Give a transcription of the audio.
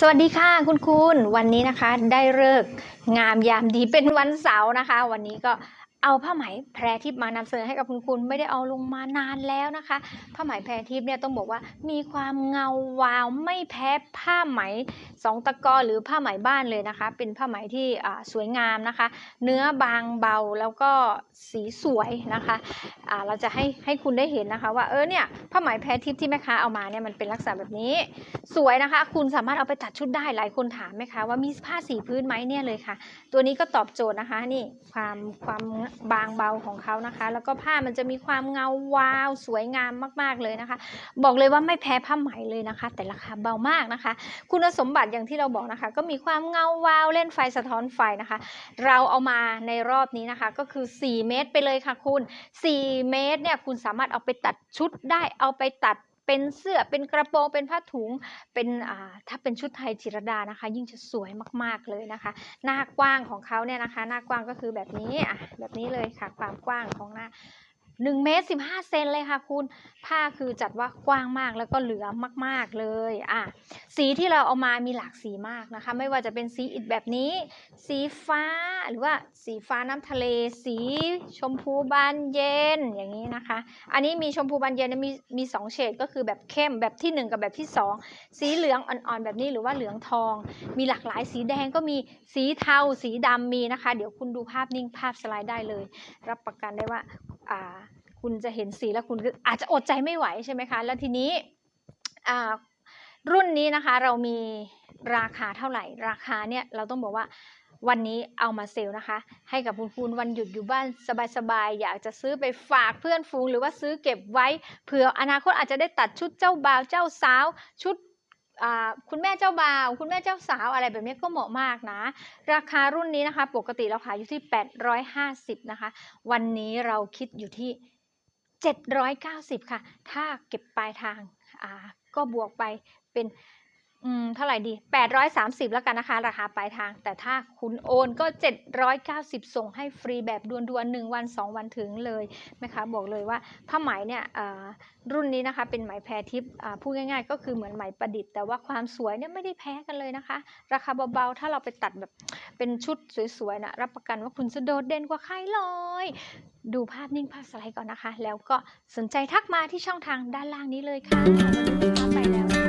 สวัสดีค่ะคุณคุณวันนี้นะคะได้เลิกงามยามดีเป็นวันเสาร์นะคะ วันนี้ก็ เอาผ้าไหมแพรทิพย์มานำเสนอให้กับคุณคุณไม่ได้เอาลงมานานแล้วนะคะ ผ้าไหมแพรทิพย์เนี่ยต้องบอกว่ามีความเงาวาวไม่แพ้ผ้าไหมสองตะกอหรือผ้าไหมบ้านเลยนะคะ เป็นผ้าไหมที่สวยงามนะคะ เนื้อบางเบาแล้วก็สีสวยนะคะอ่าเราจะให้ให้คุณได้เห็นนะคะ ว่าเออเนี่ยผ้าไหมแพรทิพย์ที่แม่ค้าเอามาเนี่ยมันเป็นลักษณะแบบนี้ สวยนะคะ คุณสามารถเอาไปตัดชุดได้หลายคนถามไหมคะว่ามีผ้าสีพื้นไหมเนี่ยเลยค่ะ ตัวนี้ก็ตอบโจทย์นะคะนี่ความความบางเบาของเขานะคะ แล้วก็ผ้ามันจะมีความเงาวาวสวยงามมาก ๆเลยนะคะ บอกเลยว่าไม่แพ้ผ้าไหมเลยนะคะ แต่ราคาเบามากนะคะ คุณสมบัติอย่างที่เราบอกนะคะ ก็มีความเงาวาวเล่นไฟสะท้อนไฟนะคะ เราเอามาในรอบนี้นะคะ ก็คือ 4 เมตรไปเลยค่ะคุณ 4 เมตรเนี่ยคุณสามารถเอาไปตัดชุดได้เอาไปตัด เป็นเสื้อเป็นกระโปรงเป็นผ้าถุงเป็นอ่าถ้าเป็นชุดไทยจิรดานะคะ ยิ่งจะสวยมากๆเลยนะคะ หน้ากว้างของเขาเนี่ยนะคะ หน้ากว้างก็คือแบบนี้อะแบบนี้เลยค่ะความกว้างของหน้า 1เมตร15 เซนเลยค่ะคุณ ผ้าคือจัดว่ากว้างมากแล้วก็เหลือมาก ๆ เลยอะสีที่เราเอามามีหลากสีมากนะคะ ไม่ว่าจะเป็นสีอิฐแบบนี้ สีฟ้าหรือว่าสีฟ้าน้ำทะเล สีชมพูบานเย็นอย่างนี้นะคะ อันนี้มีชมพูบานเย็นมีมีสองเฉดก็คือแบบเข้มแบบที่หนึ่งกับแบบที่สองสีเหลืองอ่อนๆแบบนี้หรือว่าเหลืองทอง มีหลากหลายสีแดงก็มีสีเทาสีดำมีนะคะ เดี๋ยวคุณดูภาพนิ่งภาพสไลด์ได้เลย รับประกันได้ว่า คุณจะเห็นสีแล้วคุณอาจจะอดใจไม่ไหวใช่ไหมคะ แล้วทีนี้รุ่นนี้นะคะเรามีราคาเท่าไหร่ ราคาเนี่ยเราต้องบอกว่าวันนี้เอามาเซลล์นะคะ ให้กับคุณคุณวันหยุดอยู่บ้านสบายๆ อยากจะซื้อไปฝากเพื่อนฝูง หรือว่าซื้อเก็บไว้เผื่ออนาคตอาจจะได้ตัดชุดเจ้าบ่าวเจ้าสาว ชุด คุณแม่เจ้าบ่าว คุณแม่เจ้าสาวอะไรแบบนี้ก็เหมาะมากนะ ราคารุ่นนี้นะคะ ปกติเราขายอยู่ที่ 850 นะคะ วันนี้เราคิดอยู่ที่ 790 ค่ะ ถ้าเก็บปลายทางก็บวกไปเป็น อืมเท่าไหร่ดี 830 แล้วกันนะคะ ราคาปลายทาง แต่ถ้าคุณโอนก็ 790 ส่งให้ฟรีแบบด่วนๆ1วัน 2 วันถึงเลยนะคะบอกเลยว่าผ้าไหมเนี่ยรุ่นนี้นะคะ เป็นไหมแพรทิพย์อ่าพูดง่ายๆ ก็คือเหมือนไหมประดิษฐ์แต่ว่าความสวยเนี่ยไม่ได้แพ้กันเลยนะคะ ราคาเบาๆ ถ้าเราไปตัดแบบเป็นชุดสวยๆนะรับประกันว่าคุณจะโดดเด่นกว่าใครเลยดูภาพนิ่งภาพสไลด์ก่อนนะคะ แล้วก็สนใจทักมาที่ช่องทางด้านล่างนี้เลยค่ะวันนี้ลูกค้าไปแล้ว